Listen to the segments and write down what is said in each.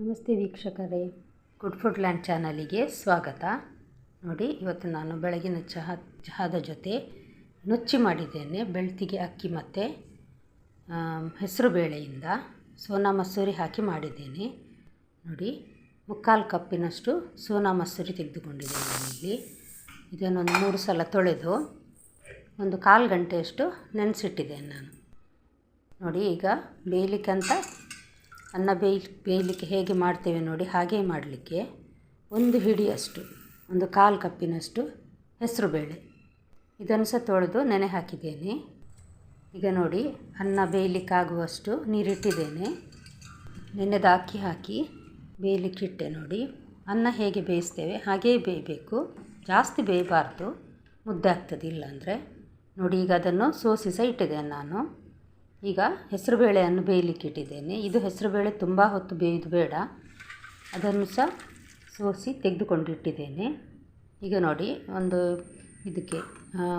ನಮಸ್ತೆ ವೀಕ್ಷಕರೇ. Good food land ಚಾನಲಿಗೆ ಸ್ವಾಗತ. ನೋಡಿ, ಇವತ್ತು ನಾನು ಬೆಳಗಿನ ಚಹಾ, ಚಹಾದ ಜೊತೆ ನುಚ್ಚಿ ಮಾಡಿದ್ದೇನೆ, ಬೆಳ್ತಿಗೆ ಅಕ್ಕಿ ಮತ್ತು ಹೆಸರು ಬೇಳೆಯಿಂದ ಸೋನಾ ಮಸೂರಿ ಹಾಕಿ ಮಾಡಿದ್ದೇನೆ. ನೋಡಿ, ಮುಕ್ಕಾಲು ಕಪ್ಪಿನಷ್ಟು ಸೋನಾ ಮಸೂರಿ ತೆಗೆದುಕೊಂಡಿದ್ದೇನೆ ಇಲ್ಲಿ ಇದನ್ನೊಂದು ಮೂರು ಸಲ ತೊಳೆದು ಒಂದು ಕಾಲು ಗಂಟೆಯಷ್ಟು ನೆನೆಸಿಟ್ಟಿದ್ದೇನೆ ನಾನು. ನೋಡಿ, ಈಗ ಬೇಯಲಿಕ್ಕಂತ ಅನ್ನ ಬೇಯ್, ಬೇಯಲಿಕ್ಕೆ ಹೇಗೆ ಮಾಡ್ತೇವೆ ನೋಡಿ ಹಾಗೆ ಮಾಡಲಿಕ್ಕೆ ಒಂದು ಹಿಡಿಯಷ್ಟು, ಒಂದು ಕಾಲು ಕಪ್ಪಿನಷ್ಟು ಹೆಸರುಬೇಳೆ. ಇದನ್ನು ಸಹ ತೊಳೆದು ನೆನೆ ಹಾಕಿದ್ದೇನೆ. ಈಗ ನೋಡಿ ಅನ್ನ ಬೇಯಲಿಕ್ಕಾಗುವಷ್ಟು ನೀರಿಟ್ಟಿದ್ದೇನೆ. ನೆನೆದ ಅಕ್ಕಿ ಹಾಕಿ ಬೇಯಲಿಕ್ಕಿಟ್ಟೆ ನೋಡಿ. ಅನ್ನ ಹೇಗೆ ಬೇಯಿಸ್ತೇವೆ ಹಾಗೇ ಬೇಯಬೇಕು. ಜಾಸ್ತಿ ಬೇಯಬಾರ್ದು. ಮುದ್ದೆ ಆಗ್ತದೆ ಇಲ್ಲಾಂದರೆ ನೋಡಿ ಈಗ ಅದನ್ನು ಸೋಸಿ ಸಹ ಇಟ್ಟಿದ್ದೇನೆ ನಾನು. ಈಗ ಹೆಸರುಬೇಳೆಯನ್ನು ಬೇಯಲಿಕ್ಕೆ ಇಟ್ಟಿದ್ದೇನೆ ಇದು ಹೆಸರುಬೇಳೆ ತುಂಬ ಹೊತ್ತು ಬೇಯೋದು ಬೇಡ. ಅದನ್ನು ಸಹ ಸೋಸಿ ತೆಗೆದುಕೊಂಡು ಇಟ್ಟಿದ್ದೇನೆ ಈಗ ನೋಡಿ, ಒಂದು ಇದಕ್ಕೆ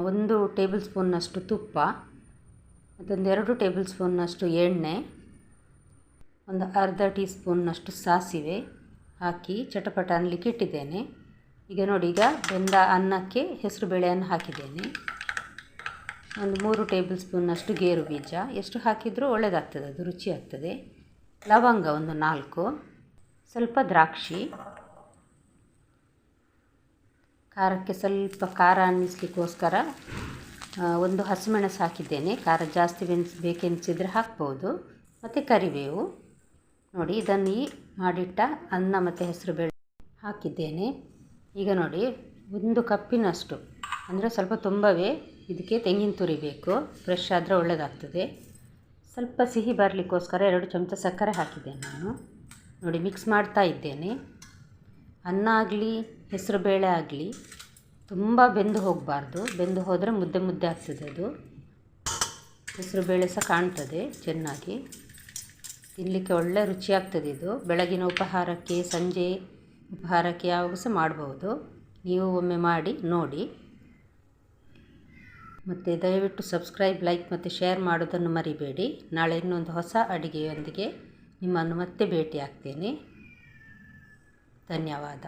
ಒಂದು ಟೇಬಲ್ ಸ್ಪೂನ್ನಷ್ಟು ತುಪ್ಪ ಮತ್ತೊಂದು ಎರಡು ಟೇಬಲ್ ಸ್ಪೂನ್ನಷ್ಟು ಎಣ್ಣೆ, ಒಂದು ಅರ್ಧ ಟೀ ಸ್ಪೂನ್ನಷ್ಟು ಸಾಸಿವೆ ಹಾಕಿ ಚಟಪಟ ಅನ್ನಲಿಕ್ಕೆ ಇಟ್ಟಿದ್ದೇನೆ ಈಗ ನೋಡಿ, ಈಗ ಬೆಂದ ಅನ್ನಕ್ಕೆ ಹೆಸರು ಬೇಳೆಯನ್ನು ಹಾಕಿದ್ದೇನೆ. ಒಂದು ಮೂರು ಟೇಬಲ್ ಸ್ಪೂನ್ನಷ್ಟು ಗೇರು ಬೀಜ. ಎಷ್ಟು ಹಾಕಿದರೂ ಒಳ್ಳೆಯದಾಗ್ತದೆ ಅದು ರುಚಿ ಆಗ್ತದೆ ಲವಂಗ ಒಂದು ನಾಲ್ಕು. ಸ್ವಲ್ಪ ದ್ರಾಕ್ಷಿ. ಖಾರಕ್ಕೆ ಸ್ವಲ್ಪ ಖಾರ ಅನ್ನಿಸ್ಲಿಕ್ಕೋಸ್ಕರ ಒಂದು ಹಸಿಮೆಣಸು ಹಾಕಿದ್ದೇನೆ. ಖಾರ ಜಾಸ್ತಿ ಬೆನ್ಸ್ ಬೇಕೆನಿಸಿದರೆ ಹಾಕ್ಬೋದು. ಮತ್ತು ಕರಿಬೇವು. ನೋಡಿ, ಇದನ್ನು ಈ ಮಾಡಿಟ್ಟ ಅನ್ನ ಮತ್ತು ಹೆಸರು ಬೇಳೆ ಹಾಕಿದ್ದೇನೆ. ಈಗ ನೋಡಿ, ಒಂದು ಕಪ್ಪಿನಷ್ಟು, ಅಂದರೆ ಸ್ವಲ್ಪ ತುಂಬವೇ ಇದಕ್ಕೆ ತೆಂಗಿನ ತುರಿ ಬೇಕು. ಫ್ರೆಶ್ ಆದರೆ ಒಳ್ಳೆಯದಾಗ್ತದೆ ಸ್ವಲ್ಪ ಸಿಹಿ ಬರಲಿಕ್ಕೋಸ್ಕರ ಎರಡು ಚಮಚ ಸಕ್ಕರೆ ಹಾಕಿದ್ದೇನೆ ನಾನು. ನೋಡಿ ಮಿಕ್ಸ್ ಮಾಡ್ತಾ ಇದ್ದೇನೆ. ಅನ್ನ ಆಗಲಿ, ಹೆಸರು ಬೇಳೆ ಆಗಲಿ, ತುಂಬ ಬೆಂದು ಹೋಗಬಾರ್ದು. ಬೆಂದು ಹೋದರೆ ಮುದ್ದೆ ಮುದ್ದೆ ಆಗ್ತದೆ ಅದು. ಹೆಸರು ಬೇಳೆ ಸಹ ಕಾಣ್ತದೆ ಚೆನ್ನಾಗಿ. ತಿನ್ನಲಿಕ್ಕೆ ಒಳ್ಳೆ ರುಚಿ ಆಗ್ತದೆ ಇದು. ಬೆಳಗಿನ ಉಪಹಾರಕ್ಕೆ, ಸಂಜೆ ಉಪಹಾರಕ್ಕೆ ಯಾವಾಗ ಸಹ ಮಾಡ್ಬೋದು. ನೀವು ಒಮ್ಮೆ ಮಾಡಿ, ನೋಡಿ. ಮತ್ತು ದಯವಿಟ್ಟು ಸಬ್ಸ್ಕ್ರೈಬ್, ಲೈಕ್ ಮತ್ತು ಶೇರ್ ಮಾಡೋದನ್ನು ಮರಿಬೇಡಿ. ನಾಳೆ ಇನ್ನೊಂದು ಹೊಸ ಅಡುಗೆಯೊಂದಿಗೆ ನಿಮ್ಮನ್ನು ಮತ್ತೆ ಭೇಟಿ ಆಗ್ತೇನೆ ಧನ್ಯವಾದ.